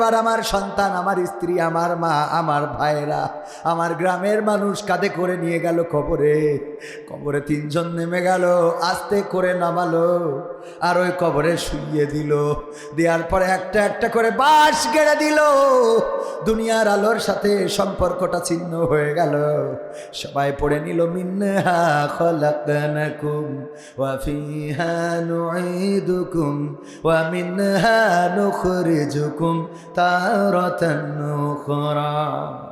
এবার আমার সন্তান, আমার স্ত্রী, আমার মা, আমার ভাইরা আমার গ্রামের মানুষ কাঁধে করে নিয়ে গেল কবরে। কবরে তিনজন নেমে গেল, আস্তে করে নামালো আর ওই কবরে শুইয়ে দিল। দেওয়ার পরে একটা একটা করে বাঁশ গেড়ে দিল। দুনিয়ার আলোর সাথে সম্পর্কটা ছিন্ন হয়ে গেল। সবাই পড়ে নিল মিন্নাহা ওয়া تارة أخرى.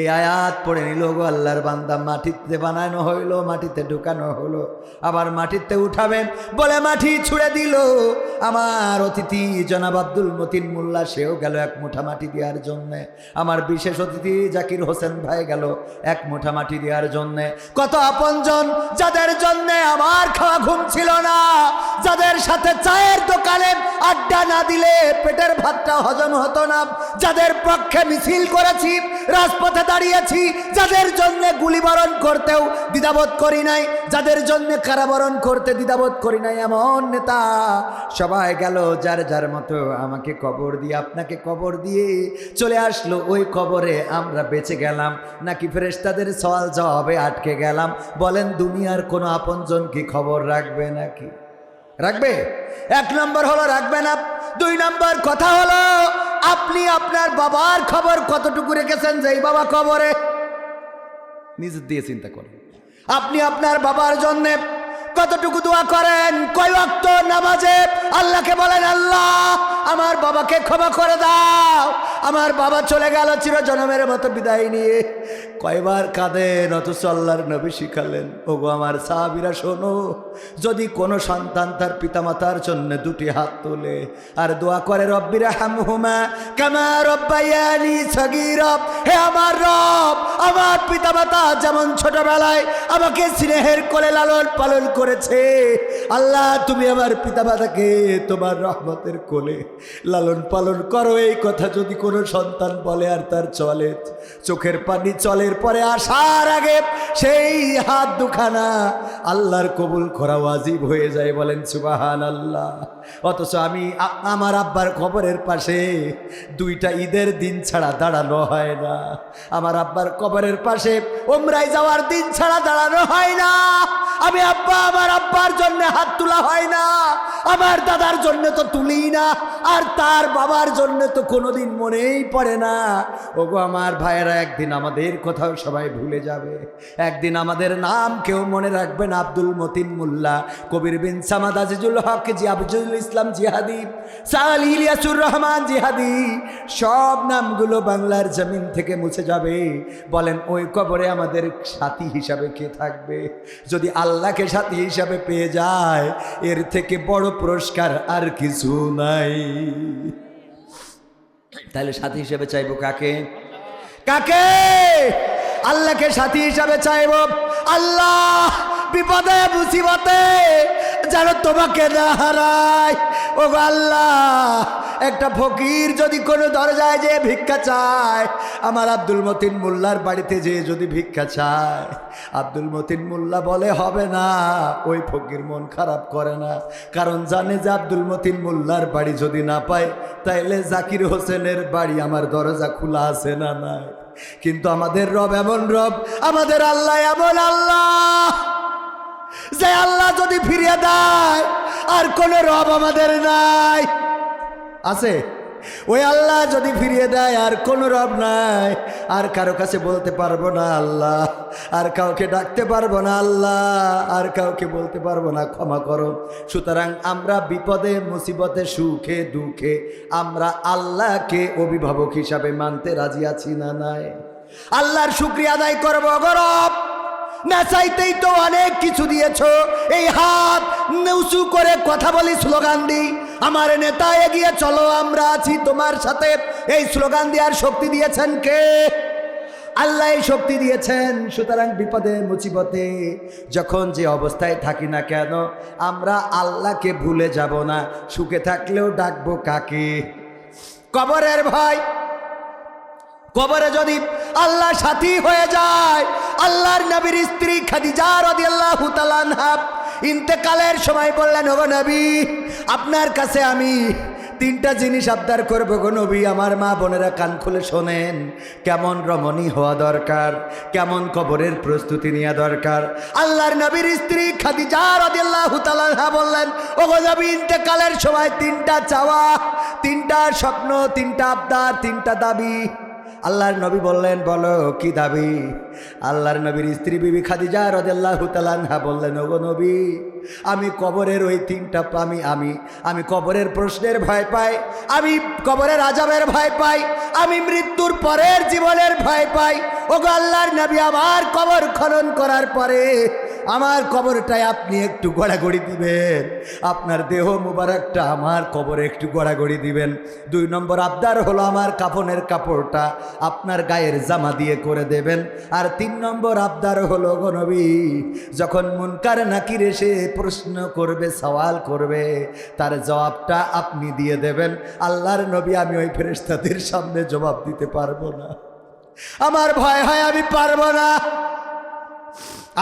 এই আয়াত পড়ে নিল গো আল্লাহর বান্দা, মাটিতে বানানো হইল, মাটিতে ঢুকানো হলো আবার মাটিতে উঠাবেন, বলে মাটি ছুঁড়ে দিল। আমার অতিথি জনাব আব্দুল মতিন মোল্লা, সেও গেল এক মুঠা মাটি দেওয়ার জন্যে। আমার বিশেষ অতিথি জাকির হোসেন ভাই গেল এক মুঠা মাটি দেওয়ার জন্যে। কত আপনজন, যাদের জন্যে আমার খাওয়া ঘুম ছিল না, যাদের সাথে চায়ের দোকানে আড্ডা না দিলে পেটের ভাতটা হজম হতো না। যাদের পক্ষে মিছিল করেছি, রাজপথে দাঁড়িয়েছি, যাদের জন্য গুলিবরণ করতেও দ্বিধাবোধ করি নাই, যাদের জন্য কারাবরণ করতে দ্বিধাবোধ করি নাই এমন নেতা। সবাই গেল, যার যার মতো আমাকে কবর দিয়ে, আপনাকে কবর দিয়ে চলে আসলো। ওই কবরে আমরা বেঁচে গেলাম, নাকি ফেরেশতাদের সওয়াল জবাবে আটকে গেলাম। বলেন, দুনিয়ার কোনো আপনজন কি খবর রাখবে নাকি? রাখবে? এক নম্বর হলো, রাখবে না। দুই নম্বর কথা হলো আপনি আপনার বাবার খবর কতটুকু রেখেছেন? যে এই বাবা খবরে নিজের দিয়ে চিন্তা করেন। আপনি আপনার বাবার জন্যে কতটুকু দোয়া করেন? কয় অক্ত নামাজে? আল্লাহকে বলেন, আল্লাহ, আমার বাবাকে ক্ষমা করে দাও। আমার বাবা চলে গেল চিরজনমের মতো বিদায় নিয়ে। কয়বার কাঁদেন, অথচ আল্লাহর নবী শিখালেন, ওগো আমার সাহাবিরা, শোনো, যদি কোনো সন্তান তার পিতামাতার জন্য দুটি হাত তোলে, আর দোয়া করে রব্বিরা হামহুমা কামা রব্বাইয়ানি সগীরব হে আমার রব, আমার পিতামাতা যেমন ছোটবেলায় আমাকে স্নেহের কোলে লালন পালন করেছে, আল্লাহ তুমি আমার পিতামাতাকে তোমার রহমতের কোলে লালন পালন করো, এই কথা যদি কোনো সন্তান বলে আর তার চলে। চোখের পানি চলের পরে আসার আগে সেই হাত দুখানা আল্লাহর কবুল করা ওয়াজিব হয়ে যায় বলেন সুবাহান আল্লাহ অথচ আমি আমার আব্বার কবরের পাশে দুইটা ঈদের দিন ছাড়া দাঁড়ানো হয় না। আমার আব্বার কবরের পাশে ওমরাই যাওয়ার দিন ছাড়া দাঁড়ানো হয় না। আমি আব্বা, আমার আব্বার জন্য হাত তোলা হয় না। আমার দাদার জন্য তো তুলি না। আর তার বাবার জন্য তো কোনোদিন মনেই পড়ে না। ওগো আমার ভাইয়েরা, একদিন আমাদের কোথাও সবাই ভুলে যাবে। একদিন আমাদের নাম কেউ মনে রাখবে না, আব্দুল মতিন মোল্লা, কবির বিন সামাদ, আজিজুল হক, জি আবজুল ইসলাম জিহাদি, সাল ইলিয়াসুর রহমান জিহাদি। সব নামগুলো বাংলার জমিন থেকে মুছে যাবে। বলেন, ওই কবরে আমাদের সাথী হিসাবে কে থাকবে? যদি আল্লাহকে সাথী হিসাবে পেয়ে যায়, এর থেকে বড় পুরস্কার আর কিছু নাই। তাহলে সাথী হিসেবে চাইব কাকে? কাকে? আল্লাহকে সাথী হিসাবে চাইব। আল্লাহ, বিপদে, মুসিবতে যেন তোমাকে না হারায়। ও আল্লাহ, একটা ফকির যদি কোনো দরজায় যে ভিক্ষা চায়, আমার আব্দুল মতিন মোল্লার বাড়িতে যে যদি ভিক্ষা চায়, আব্দুল মতিন মোল্লা বলে, হবে না, ওই ফকির মন খারাপ করে না। কারণ জানে যে আব্দুল মতিন মোল্লার বাড়ি যদি না পায়, তাইলে জাকির হোসেনের বাড়ি আমার দরজা খোলা আছে না নাই। কিন্তু আমাদের রব এমন রব, আমাদের আল্লাহ এমন আল্লাহ। যে আল্লাহ যদি ফিরিয়ে দেয়, আর কোন রব আমাদের নাই। আছে? ওই আল্লাহ যদি ফিরিয়ে দেয়, আর কোনো রব নাই। আর কারও কাছে বলতে পারব না আল্লাহ, আর কাউকে ডাকতে পারব না আল্লাহ, আর কাউকে বলতে পারব না ক্ষমা করো। সুতরাং আমরা বিপদে, মুসিবতে, সুখে, দুঃখে আমরা আল্লাহকে অভিভাবক হিসাবে মানতে রাজি আছি না নাই? আল্লাহর শুক্রিয়া আদায় করব গরব না চাইতেই তো অনেক কিছু দিয়েছ। এই হাত উঁচু করে কথা বলি স্লোগান দিই আমার নেতা এগিয়ে চলো, আমরা আছি তোমার সাথে। এই স্লোগান দেওয়ার শক্তি দিয়েছেন কে? আল্লাহ শক্তি দিয়েছেন। সুতরাং বিপদে, মুসিবতে, যখন যে অবস্থায় থাকি না কেন, আমরা আল্লাহকে ভুলে যাব না। সুখে থাকলেও ডাকবো কাকে? কবরের ভয়। কবরে যদি আল্লাহ সাথী হয়ে যায়, আল্লাহর নবীর স্ত্রী খাদিজা রাদিয়াল্লাহু তাআলা আনহা ইন্তেকালের সময় বললেন, ওগো নবী, আপনার কাছে আমি তিনটা জিনিস আবদার করব গো নবী। আমার মা বোনেরা কান খুলে শোনেন, কেমন রমণী হওয়া দরকার, কেমন কবরের প্রস্তুতি নেওয়া দরকার। আল্লাহর নবীর স্ত্রী খাদিজা রাদিয়াল্লাহু তাআলা বললেন, ওগো নবী, ইন্তেকালের সময় তিনটা চাওয়া, তিনটা স্বপ্ন, তিনটা আবদার, তিনটা দাবি আল্লাহর নবী বললেন, বলো, কি দাবি? আল্লাহর নবীর স্ত্রী বিবি খাদিজা রদেল্লাহ তালানহা বললেন, ওগো নবী, আমি কবরের ওই তিনটা আমি আমি আমি কবরের প্রশ্নের ভয় পাই, আমি কবরের আজাবের ভয় পাই, আমি মৃত্যুর পরের জীবনের ভয় পাই। ওগো আল্লাহর নবী, আমার কবর খনন করার পরে আমার কবরটায় আপনি একটু গড়াগড়ি দিবেন। আপনার দেহ মুবারকটা আমার কবরে একটু গড়াগড়ি দিবেন। দুই নম্বর আবদার হলো আমার কাফনের কাপড়টা আপনার গায়ের জামা দিয়ে করে দেবেন। আর তিন নম্বর আবদার হলো গনবী যখন মুনকার নাকির এসে প্রশ্ন করবে, সওয়াল করবে, তার জবাবটা আপনি দিয়ে দেবেন। আল্লাহর নবী, আমি ওই ফেরেস্তাদের সামনে জবাব দিতে পারব না। আমার ভয় হয়, আমি পারব না।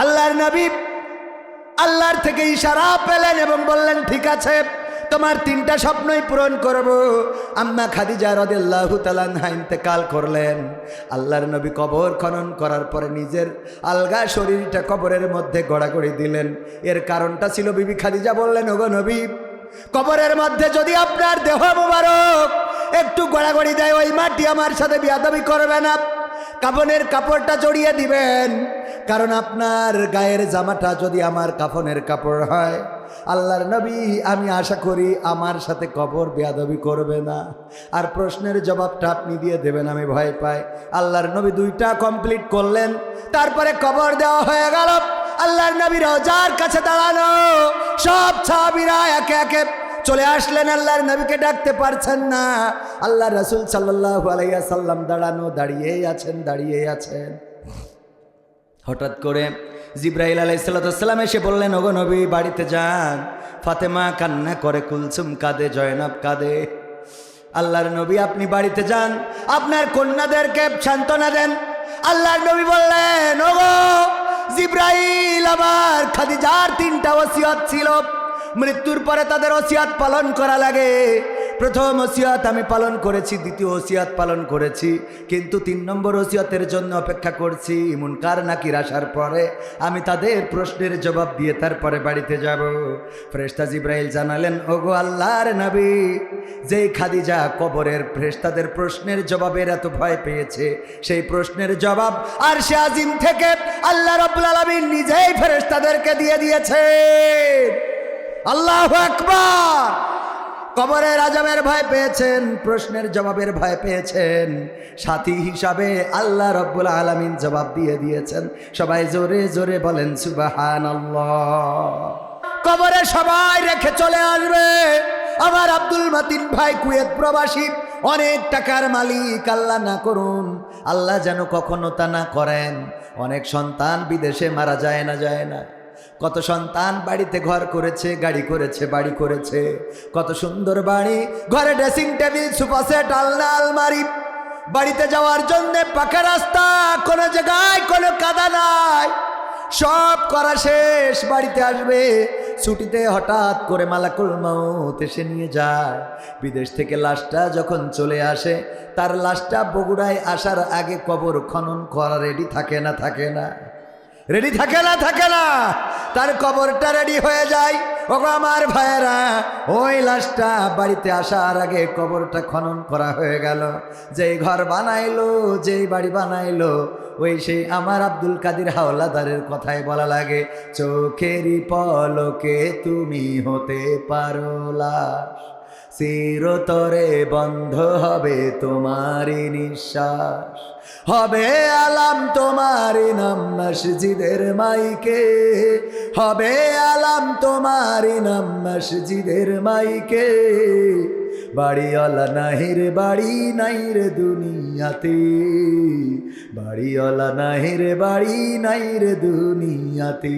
আল্লাহর নবী আল্লাহর থেকে ইশারা পেলেন এবং বললেন, ঠিক আছে, তোমার তিনটা স্বপ্নই পূরণ করব। আম্মা খাদিজা রদেল্লাহু তালানহা ইন্তেকাল করলেন। আল্লাহর নবী কবর খনন করার পরে নিজের আলগা শরীরটা কবরের মধ্যে গড়াগড়ি দিলেন। এর কারণটা ছিল বিবি খাদিজা বললেন, ওগো নবী, কবরের মধ্যে যদি আপনার দেহ মুবারক, একটু গড়াগড়ি দেয়, ওই মাটি আমার সাথে বিয়াদবি করবে না। কাফনের কাপড়টা জড়িয়ে দিবেন। কারণ আপনার গায়ের জামাটা যদি আমার কাফনের কাপড় হয়, আল্লাহর নবী, আমি আশা করি আমার সাথে কবর বেয়াদবি করবে না। আর প্রশ্নের জবাবটা আপনি দিয়ে দেবেন, আমি ভয় পাই। আল্লাহর নবী দুইটা কমপ্লিট করলেন, তারপরে কবর দেওয়া হয়ে গেল। আল্লাহর নবী রোজার কাছে দাঁড়ানো, সব ছাবিরা একে একে চলে আসলেন, আল্লাহর নবীকে ডাকতে পারছেন না। আল্লাহ রসুল সাল্লাহ আলাইয়া সাল্লাম দাঁড়ানো, দাঁড়িয়েই আছেন দাঁড়িয়েই আছেন। হঠাৎ করে জিব্রাইল আলাইসাল্লাম এসে বললেন, ওগো নবী, বাড়িতে যান। ফাতেমা কান্না করে, কুলসুম কাঁদে, জয়নাব কাঁদে। আল্লাহর নবী, আপনি বাড়িতে যান। আপনার কন্যাদেরকে সান্ত্বনা দেন। আল্লাহর নবী বললেন, ওগো জিব্রাইল, আমার খাদিজার তিনটা ওসিয়ত ছিল। মৃত্যুর পরে তাদের ওসিয়াত পালন করা লাগে। প্রথম ওসিয়াত আমি পালন করেছি, দ্বিতীয় ওসিয়াত পালন করেছি, কিন্তু তিন নম্বর ওসিয়াতের জন্য অপেক্ষা করছি, মুনকার নাকির আসার পরে আমি তাদের প্রশ্নের জবাব দিয়ে তারপরে বাড়িতে যাব। ফ্রেস্তা জিব্রাইল জানালেন, ওগো আল্লাহর নবী, যেই খাদিজা কবরের ফ্রেস্তাদের প্রশ্নের জবাবের এত ভয় পেয়েছে, সেই প্রশ্নের জবাব আর সে আজিম থেকে আল্লাহ রব্বুল আলমিন নিজেই ফেরেস্তাদেরকে দিয়ে দিয়েছে। আল্লাহ আকবার। কবরের আজমের ভয় পেয়েছেন, প্রশ্নের জবাবের ভয় পেয়েছেন। সাথী হিসাবে আল্লাহ রব্বুল আলমিন জবাব দিয়ে দিয়েছেন। সবাই জোরে জোরে বলেন সুবাহান কবরে সবাই রেখে চলে আসবে। আমার আব্দুল মাতিন ভাই কুয়েত প্রবাসী, অনেক টাকার মালিক, আল্লাহ না করুন। আল্লাহ যেন কখনো তা না করেন। অনেক সন্তান বিদেশে মারা যায় না যায় না। কত সন্তান বাড়িতে ঘর করেছে, গাড়ি করেছে, বাড়ি করেছে। কত সুন্দর বাড়ি। ঘরে ড্রেসিং টেবিল সুপাসেট আলনা, আলমারি। বাড়িতে যাওয়ার জন্য পাকা রাস্তা, কোনো জায়গায়, কোনো কাদা নাই। সব করা শেষ, বাড়িতে আসবে। ছুটিতে হঠাৎ করে মালাকুল মাউত এসে নিয়ে যায়। বিদেশ থেকে লাশটা যখন চলে আসে, তার লাশটা বগুড়ায় আসার আগে কবর খনন করা রেডি থাকে না থাকে না। রেডি থাকে না থাকে না। তার কবরটা রেডি হয়ে যায়। ওগো আমার ভাইয়েরা, ওই লাশটা বাড়িতে আসার আগে কবরটা খনন করা হয়ে গেল। যেই ঘর বানাইলো, যেই বাড়ি বানাইলো, ওই সেই আমার আব্দুল কাদির হাওলাদারের কথাই বলা লাগে। চোখেরই পলকে তুমি হতে পারো লাশ। চিরতরে বন্ধ হবে তোমারই নিঃশ্বাস। হবে আলাম তোমারই নাম মসজিদের মাইকে। হবে আলাম তোমারই নাম মসজিদের মাইকে। বাড়িওয়ালা নাহির বাড়ি নাই রে দুনিয়াতে। বাড়িওয়ালা নাহির বাড়ি নাই রে দুনিয়াতে।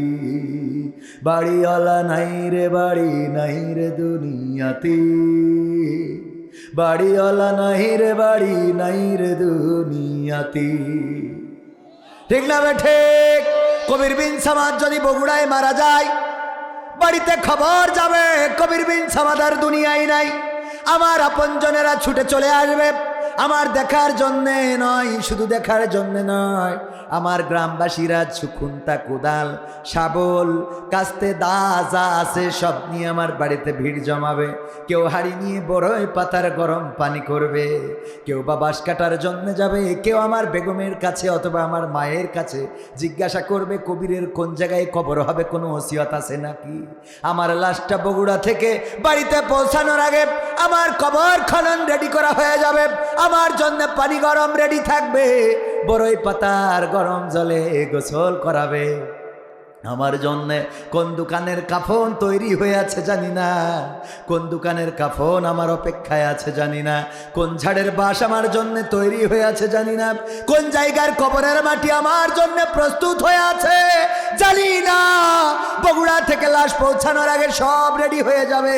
বাড়িওয়ালা নাই রে, বাড়ি নাই রে দুনিয়াতে। বাড়িওয়ালা নাই রে, বাড়ি নাই রে দুনিয়াতে। ঠিক না বে, ঠিক? কবির বিন সামাদ যদি বগুড়ায় মারা যায়, বাড়িতে খবর যাবে, কবির বিন সামাদার দুনিয়ায় নাই। আমার আপনজনেরা ছুটে চলে আসবে। আমার দেখার জন্যে নয় শুধু দেখার জন্যে নয়। আমার গ্রামবাসীরা সুখুন্তা কোদাল, শাবল, কাস্তে দা যা আছে সব নিয়ে আমার বাড়িতে ভিড় জমাবে। কেউ হাড়ি নিয়ে বড়ই পাতার গরম পানি করবে। কেউ বা বাঁশ কাটার জন্য যাবে, কেউ আমার বেগমের কাছে অথবা আমার মায়ের কাছে। জিজ্ঞাসা করবে, কবিরের কোন জায়গায় কবর হবে, কোনো ওসিয়ত আছে নাকি? আমার লাশটা বগুড়া থেকে বাড়িতে পৌঁছানোর আগে আমার কবর খনন রেডি করা হয়ে যাবে। আমার জন্য পানি গরম রেডি থাকবে। বড়ই পাতার গরম জলে গোসল করাবে। আমার জন্য কোন দোকানের কাফন তৈরি হয়ে আছে জানি না। কোন দোকানের কাফন আমার অপেক্ষায় আছে জানি না। কোন ঝাড়ের বাস আমার জন্য তৈরি হয়ে আছে জানি না। কোন জায়গার কবরের মাটি আমার জন্য প্রস্তুত হয়ে আছে জানি না। বগুড়া থেকে লাশ পৌঁছানোর আগে সব রেডি হয়ে যাবে।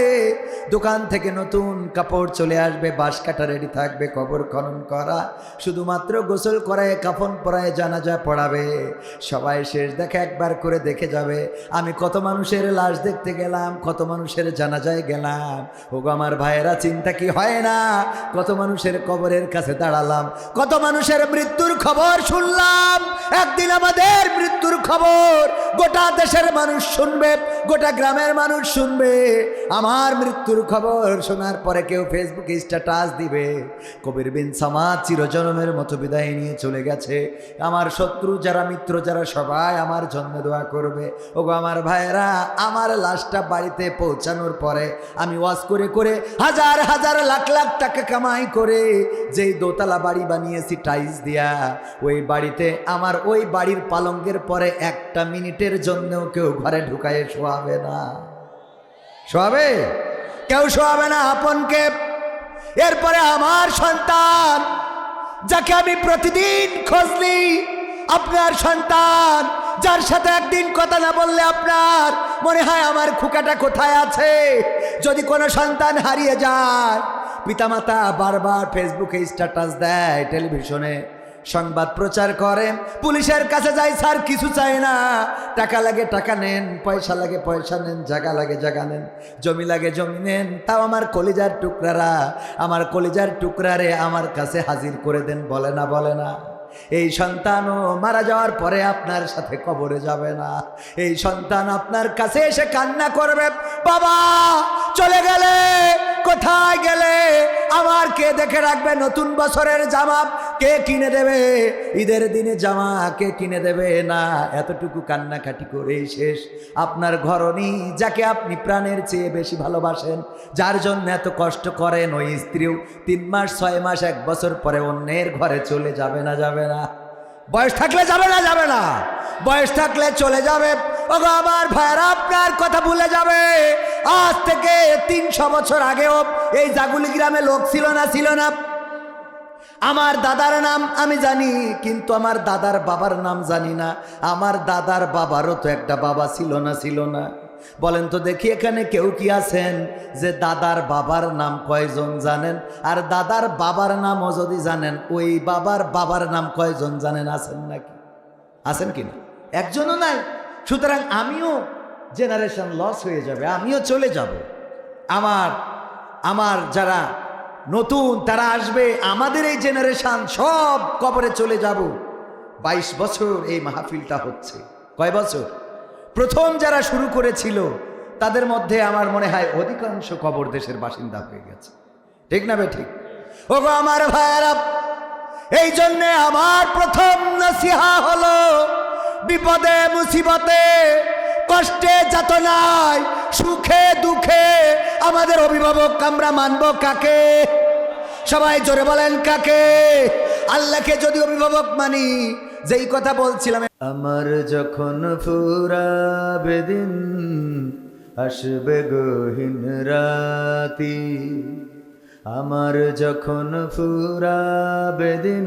দোকান থেকে নতুন কাপড় চলে আসবে, বাঁশ কাটা রেডি থাকবে, কবর খনন করা। শুধুমাত্র গোসল করায়, কাফন পরায়, জানাজা পড়াবে। সবাই শেষ দেখে একবার করে দেখে যাবে। আমি কত মানুষের লাশ দেখতে গেলাম, কত মানুষের জানাজায় গেলাম। ওগো আমার ভাইয়েরা, চিন্তা কি হয় না? কত মানুষের কবরের কাছে দাঁড়ালাম, কত মানুষের মৃত্যুর খবর শুনলাম। একদিন আমাদের মৃত্যুর খবর, গোটা দেশের মানুষ শুনবে, গোটা গ্রামের মানুষ শুনবে। আমার মৃত্যুর খবর শোনার পরে কেউ ফেসবুকে স্ট্যাটাস দিবে। কবির বিন সামাদ চিরজনমের মতো বিদায় নিয়ে চলে গেছে। আমার শত্রু, যারা মিত্র, যারা সবাই আমার জন্য দোয়া করবে। ওগো আমার ভাইয়েরা, আমার লাশটা বাড়িতে পৌঁছানোর পরে আমি ওয়াজ করে করে হাজার হাজার লাখ লাখ টাকা কামাই করে যেই দোতলা বাড়ি বানিয়েছি টাইলস দিয়া, ওই বাড়িতে আমার ওই বাড়ির পালঙ্কের পরে একটা মিনিটের জন্যও কেউ ঘরে ঢুকায় শোয়াবে না। শোয়াবে? কেউ শোয়াবে না আপনকে। এরপরে আমার সন্তান, যাকে আমি প্রতিদিন খোঁজ নিই, আপনার সন্তান যার সাথে একদিন কথা না বললে আপনার মনে হয় আমার খুকাটা কোথায় আছে? যদি কোনো সন্তান হারিয়ে যায়, পিতামাতা বারবার ফেসবুকে স্ট্যাটাস দেয়, টেলিভিশনে সংবাদ প্রচার করে, পুলিশের কাছে যাই স্যার, কিছু চাই না। টাকা লাগে, টাকা নেন, পয়সা লাগে, পয়সা নেন, জায়গা লাগে, জায়গা নেন, জমি লাগে, জমি নেন। তাও আমার কলিজার টুকরারা, আমার কলিজার টুকরারে আমার কাছে হাজির করে দেন। বলে না বলে না। এই সন্তানও মারা যাওয়ার পরে আপনার সাথে কবরে যাবে না। এই সন্তান আপনার কাছে এসে কান্না করবে, বাবা, চলে গেলে কোথায় গেলে আমার কে দেখে রাখবে নতুন বছরের জামা? কে কিনে দেবে? ঈদের দিনে জামা কে কিনে দেবে? না, এতটুকু কান্নাকাটি করেই শেষ। আপনার ঘরণী যাকে আপনি প্রাণের চেয়ে বেশি ভালোবাসেন, যার জন্য এত কষ্ট করেন ওই স্ত্রীও, তিন মাস, ছয় মাস, এক বছর পরে অন্যের ঘরে চলে যাবে না যাবে না। বয়স থাকলে যাবে না যাবে না। বয়স থাকলে চলে যাবে। আমার ভাইয়েরা, আপনার কথা ভুলে যাবে। আজ থেকে তিনশো বছর আগেও এই জাগুলি গ্রামে লোক ছিল না ছিল না। আমার দাদার নাম আমি জানি, কিন্তু আমার দাদার বাবার নাম জানি না। আমার দাদার বাবারও তো একটা বাবা ছিল না ছিল না। বলেন তো দেখি এখানে কেউ কি আছেন যে দাদার বাবার নাম কয়জন জানেন? আর দাদার বাবার নামও যদি জানেন, ওই বাবার বাবার নাম কয়জন জানেন? আছেন নাকি? আছেন কি না একজনও নাই? সুতরাং আমিও জেনারেশন লস হয়ে যাবে, আমিও চলে যাব। আমার আমার যারা নতুন, তারা আসবে, আমাদের এই জেনারেশন সব কবরে চলে যাব। বাইশ বছর এই মাহফিলটা হচ্ছে। কয় বছর? প্রথম যারা শুরু করেছিল, তাদের মধ্যে আমার মনে হয় অধিকাংশ কবর দেশের বাসিন্দা হয়ে গেছে। ঠিক না ঠিক? ওগো আমার ভাইয়ারা, এই জন্যে আমার প্রথম নসিহা হলো বিপদে, মুসিবতে, কষ্টে, যাতনায়, সুখে, দুঃখে আমাদের অভিভাবক আমরা মানব কাকে? সবাই জোরে বলেন কাকে? আল্লাহকে যদি অভিভাবক মানি, যেই কথা বলছিলাম। আমার যখন ফুরাবে দিন, আসবে গহীন রাতি। আমার যখন ফুরাবে দিন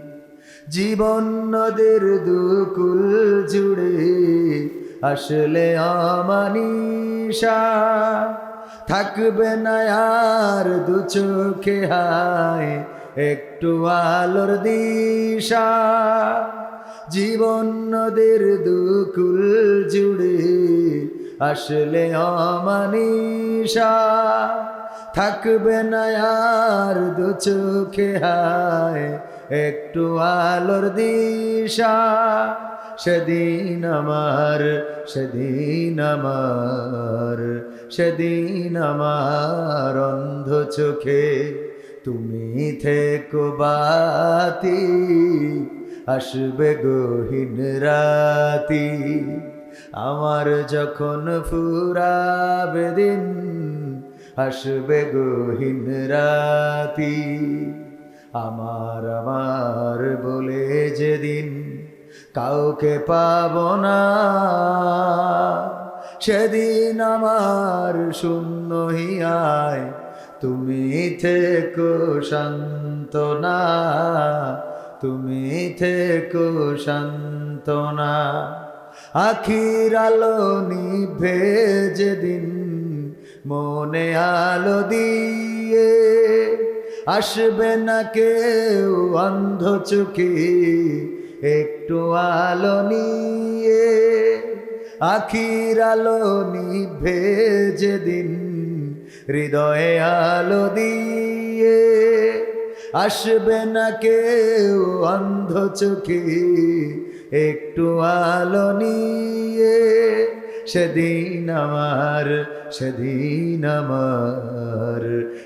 জীবন নদের দুকুল জুড়ে আসলে আমানিশা থাকবে না আর দু চোখে হায়, একটু আলোর দিশা। জীবন নদের দুকুল জুড়ে আসলে অমানিশা থাকবে না আর দু চোখে হায় একটু আলোর দিশা, সেদিন আমার সেদিন আমার সেদিন আমার অন্ধ চোখে তুমি থেকো বাতি, আসবে গহীন রাতি। আমার যখন ফুরাবে দিন, আসবে গহীন রাতি। আমার আমার বলে যেদিন কাউকে পাব না, সেদিন আমার শূন্য হিয়ায় তুমি থেকো শান্তনা তুমি থেকো শান্তনা আখির আলো নিভে যেদিন মনে আলো দিয়ে আসবে না কেউ অন্ধ চোখে, একটু আলো নিয়ে, আখির আলো নিভে যেদিন হৃদয়ে আলো দিয়ে। আসবে না কেউ অন্ধ চোখে, একটু আলো নিয়ে, সেদিন আমার সেদিন আমার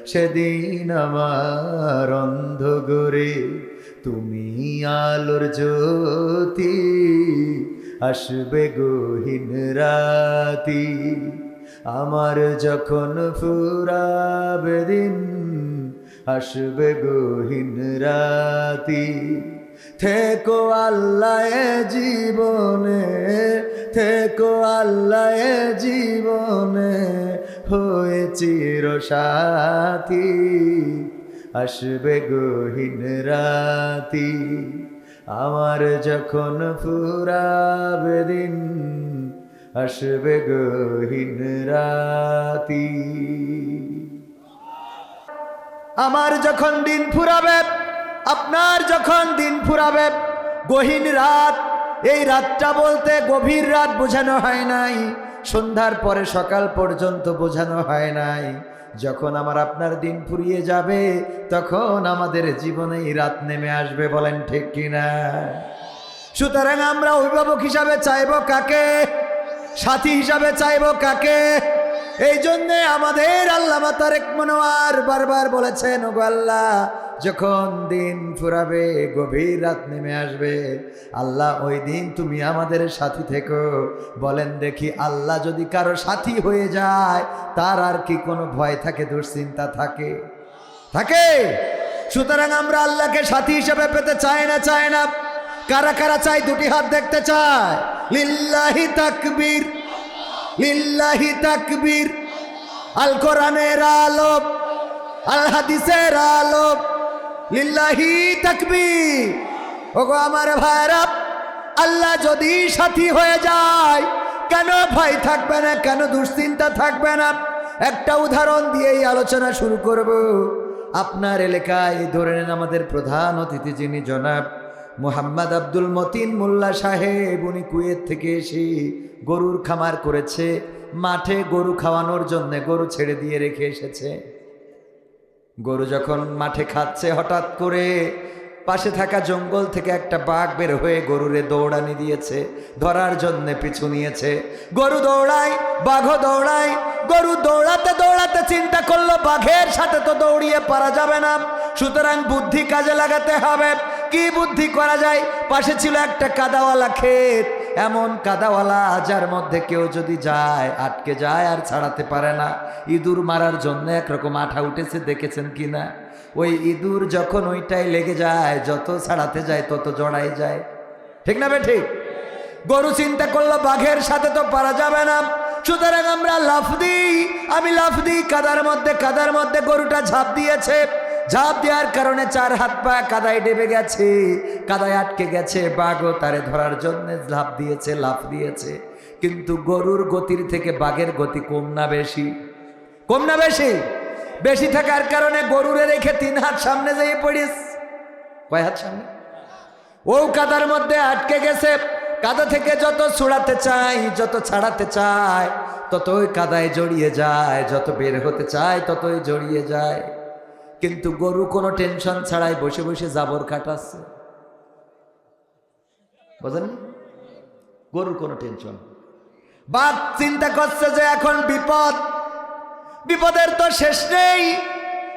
সেদিন আমার অন্ধ গোরে তুমি আলোর জ্যোতি আসবে গহীন রাতি। আমার যখন ফুরাবে দিন, আসবে গহীন রাতি। থেকো আল্লাহ জীবনে, থেকো আল্লাহ জীবনে, হয়ে চির সাথী আসবে গহীন রাতি। আমার যখন ফুরাবে দিন, আসবে গহীন রাতি। আমার যখন দিন ফুরাবে আপনার যখন দিন ফুরাবে, গহীন রাত, এই রাতটা বলতে গভীর রাত বোঝানো হয় নাই, সন্ধ্যার পরে সকাল পর্যন্ত বোঝানো হয় নাই। যখন আমার আপনার দিন ফুরিয়ে যাবে, তখন আমাদের জীবনে রাত নেমে আসবে বলেন ঠিক কিনা? সুতরাং আমরা অভিভাবক হিসাবে চাইব কাকে? সাথী হিসাবে চাইব কাকে? এই জন্যে আমাদের আল্লাহ তারেক মনোয়ার বারবার বলেছেন, ওগো আল্লাহ যখন দিন ফুরাবে, গভীর রাত নেমে আসবে, আল্লাহ ওই দিন তুমি আমাদের সাথী থেকো। বলেন দেখি আল্লাহ যদি কারও সাথী হয়ে যায়, তার আর কি কোনো ভয় থাকে, দুশ্চিন্তা থাকে? থাকে। সুতরাং আমরা আল্লাহকে সাথী হিসেবে পেতে চাই না চাই না। কারা কারা চাই দুটি হাত দেখতে চায়। লিল্লাহি তাকবীর লিল্লাহি তাকবীর। আল কোরআনের আলোক, আল হাদিসের আলোক। লিল্লাহি তাকবীর। ওগো আমার ভাইরা আল্লাহ যদি সাথী হয়ে যায়, কেন ভয় থাকবে না, কেন দুশ্চিন্তা থাকবে না? একটা উদাহরণ দিয়েই আলোচনা শুরু করব। আপনার এলাকায় ধরে নেন আমাদের প্রধান অতিথি যিনি জনাব মোহাম্মদ আব্দুল মতিন মোল্লা সাহেব, উনি কুয়েত থেকে এসে গরুর খামার করেছে, মাঠে গরু খাওয়ানোর জন্য গরু ছেড়ে দিয়ে রেখে এসেছে। গরু যখন মাঠে খাচ্ছে, হঠাৎ করে পাশে থাকা জঙ্গল থেকে একটা বাঘ বের হয়ে গরুরে দৌড়ানি দিয়েছে, ধরার জন্য পিছু নিয়েছে। গরু দৌড়ায়, বাঘও দৌড়ায়, গরু দৌড়াতে দৌড়াতে চিন্তা করল, বাঘের সাথে তো দৌড়িয়ে পারা যাবে না। সুতরাং বুদ্ধি কাজে লাগাতে হবে। কি বুদ্ধি করা যায়? পাশে ছিল একটা কাদাওয়ালা ক্ষেত এমন কাদাওয়ালা যার মধ্যে কেউ যদি যায়, আটকে যায় আর ছাড়াতে পারে না। ইঁদুর মারার জন্য একরকম আঠা উঠেছে, দেখেছেন কি না? ওই ইঁদুর যখন ওইটাই লেগে যায়, যত ছাড়াতে যায়, তত জড়াই যায়। ঠিক না বে ঠিক? গরু চিন্তা করল, বাঘের সাথে তো পারা যাবে না। সুতরাং আমরা লাফ দিই, আমি লাফ দিই, কাদার মধ্যে কাদার মধ্যে গরুটা ঝাঁপ দিয়েছে। ঝাঁপ দেওয়ার কারণে চার হাত পা কাদায় ডেবে গেছে। কাদায় আটকে গেছে। বাঘও তারে ধরার জন্য লাফ দিয়েছে লাফ দিয়েছে। কিন্তু গরুর গতির থেকে বাঘের গতি কম না বেশি। কম না বেশি? বেশি থাকার কারণে গরুরে রেখে তিন হাত সামনে যেয়ে পড়িস। কয় হাত সামনে? ও কাদার মধ্যে আটকে গেছে। কাদা থেকে যত ছুড়াতে চাই যত ছাড়াতে চায়, ততই কাদায় জড়িয়ে যায়। যত বের হতে চায়, ততই জড়িয়ে যায়। কিন্তু গরু কোনো টেনশন ছাড়াই বসে বসে জাবর কাটাচ্ছে। বোঝেন? গরুর কোনো টেনশন। বাঘ চিন্তা করছে যে এখন বিপদ। বিপদের তো শেষ নেই।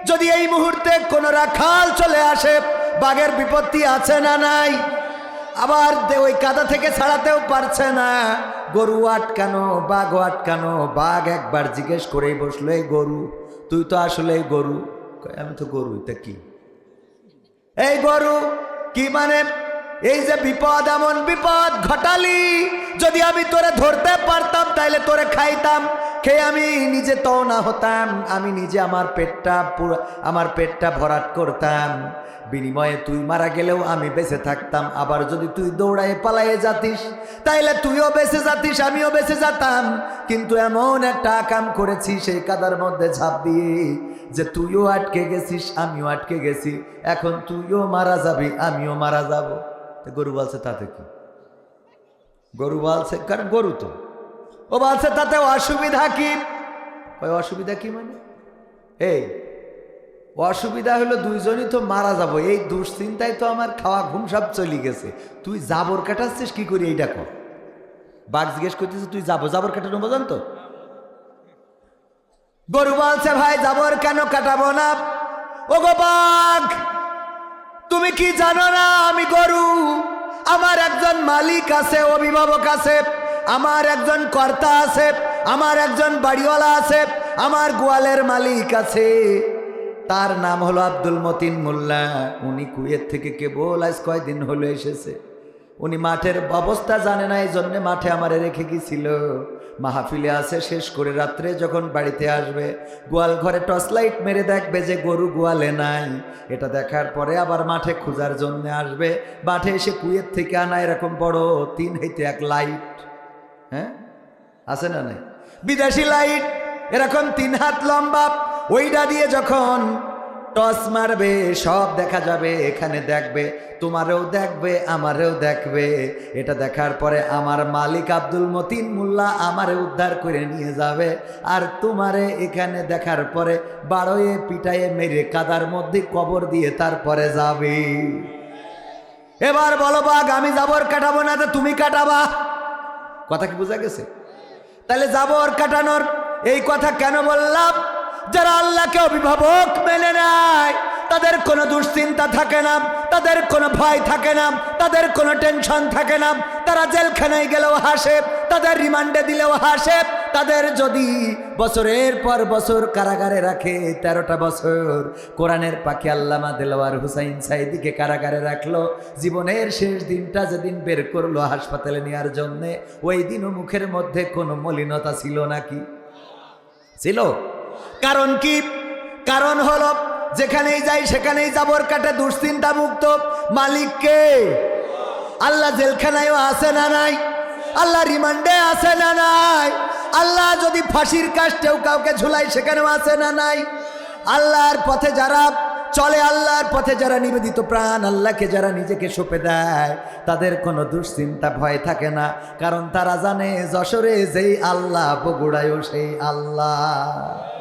যদি এই মুহূর্তে কোনো রাখাল চলে আসে, বাঘের বিপত্তি আছে না নাই? আবার ওই কাদা থেকে ছাড়াতেও পারছে না। গরু আটকানো বাঘ আটকানো, বাঘ একবার জিজ্ঞেস করেই বসল, এই গরু, তুই তো আসলে গরু। আমি তো গরু এটা কি? এই গরু কি মানে এই যে বিপদ, এমন বিপদ ঘটালি। যদি আমি তোরে ধরতে পারতাম, তাইলে তোরে খাইতাম। খেয়ে আমি? নিজে তো না হতাম। আমি নিজে আমার পেটটা আমার পেটটা ভরাট করতাম। বিনিময়ে তুই মারা গেলেও আমি বেঁচে থাকতাম। আবার যদি তুই দৌড়ায় পালায়ে যাতিস, তাইলে তুইও বেঁচে যাতিস, আমিও বেঁচে যেতাম। কিন্তু এমন একটা কাম করেছি, সেই কাদার মধ্যে ঝাঁপ দিয়ে যে তুইও আটকে গেছিস, আমিও আটকে গেছি। এখন তুইও মারা যাবি, আমিও মারা যাব। তো গরু বলছে তাতে কি? গরু বলছে, কারণ গরু তো। ও বলছে তাতে অসুবিধা কি? ওই অসুবিধা কি মানে? এই, অসুবিধা হলো দুইজনই তো মারা যাব। এই দুশ্চিন্তায় তো আমার খাওয়া ঘুম সব চলে গেছে। তুই জাবর কাটাচ্ছিস, কি করি এইটা কর। বাঘ জিজ্ঞেস করতেছিস তুই যাব? জাবর কাটানো বোঝান তো। গরু বলছে, ভাই, জাবর কেন কাটাবো না? ও গো বাঘ! তুমি কি জানো না আমি গরু? আমার একজন মালিক আছে, অভিভাবক আছে, আমার একজন কর্তা আছে, আমার একজন বাড়িওয়ালা আছে, আমার গোয়ালের মালিক আছে। তার নাম হলো আব্দুল মতিন মোল্লা। উনি কুয়েত থেকে কেবল আজ কয়দিন হলো এসেছে। উনি মাঠের অবস্থা জানে না এই জন্যে মাঠে আমারে রেখে গেছিল মাহফিলে আছে, শেষ করে রাত্রে যখন বাড়িতে আসবে, গোয়াল ঘরে টর্চ লাইট মেরে দেখবে যে গরু গোয়ালে নাই। এটা দেখার পরে আবার মাঠে খোঁজার জন্য আসবে। মাঠে এসে কুয়ের থেকে আনা এরকম বড় তিন হইতে এক লাইট। হ্যাঁ? আছে না নাই? বিদেশি লাইট, এরকম তিন হাত লম্বা। ওইটা দিয়ে যখন টস মারবে, সব দেখা যাবে, এখানে দেখবে, তোমারেও দেখবে, আমারেও দেখবে। এটা দেখার পরে আমার মালিক আব্দুল মতিন মোল্লা আমারে উদ্ধার করে নিয়ে যাবে। আর তোমারে এখানে দেখার পরে বারোয়ে পিটায়ে মেরে কাদার মধ্যে কবর দিয়ে তারপরে যাবে। এবার বলো বাঘ, আমি যাবর কাটাবো না তো তুমি কাটাবা? কথা কি বোঝা গেছে? তাহলে যাবর কাটানোর। এই কথা কেন বললাম? যারা আল্লাহকে অভিভাবক মেনে নেয়, তাদের কোনো দুশ্চিন্তা থাকে না, তাদের কোনো ভয় থাকে না, তাদের কোনো টেনশন থাকে না। তারা জেলখানায় গেলেও হাসে, তাদের রিমান্ডে দিলেও হাসে। তাদের যদি বছরের পর বছর কারাগারে রাখে, তেরোটা বছর কোরআনের পাখি আল্লামা দেলোয়ার হুসাইন সাইদিকে কারাগারে রাখল, জীবনের শেষ দিনটা যেদিন বের করল হাসপাতালে নেওয়ার জন্যে, ওই দিনও মুখের মধ্যে কোনো মলিনতা ছিল নাকি? ছিল। কারণ কি? কারণ হলো, যেখানেই যাই সেখানেই যাবর কাটে দুশ্চিন্তা মুক্ত মালিককে আল্লাহ জেলখানায়ও আছে না নাই? আল্লাহ রিমান্ডে আছে না নাই? আল্লাহ যদি ফাঁসির কাজটেও কাউকে ঝুলাই, সেখানেও আছে না নাই? আল্লাহর পথে যারা চলে, আল্লাহর পথে যারা নিবেদিত প্রাণ, আল্লাহকে যারা নিজেকে সঁপে দেয়, তাদের কোনো দুশ্চিন্তা, ভয় থাকে না। কারণ তারা জানে, যশোরে যেই আল্লাহ, বগুড়ায়ও সেই আল্লাহ।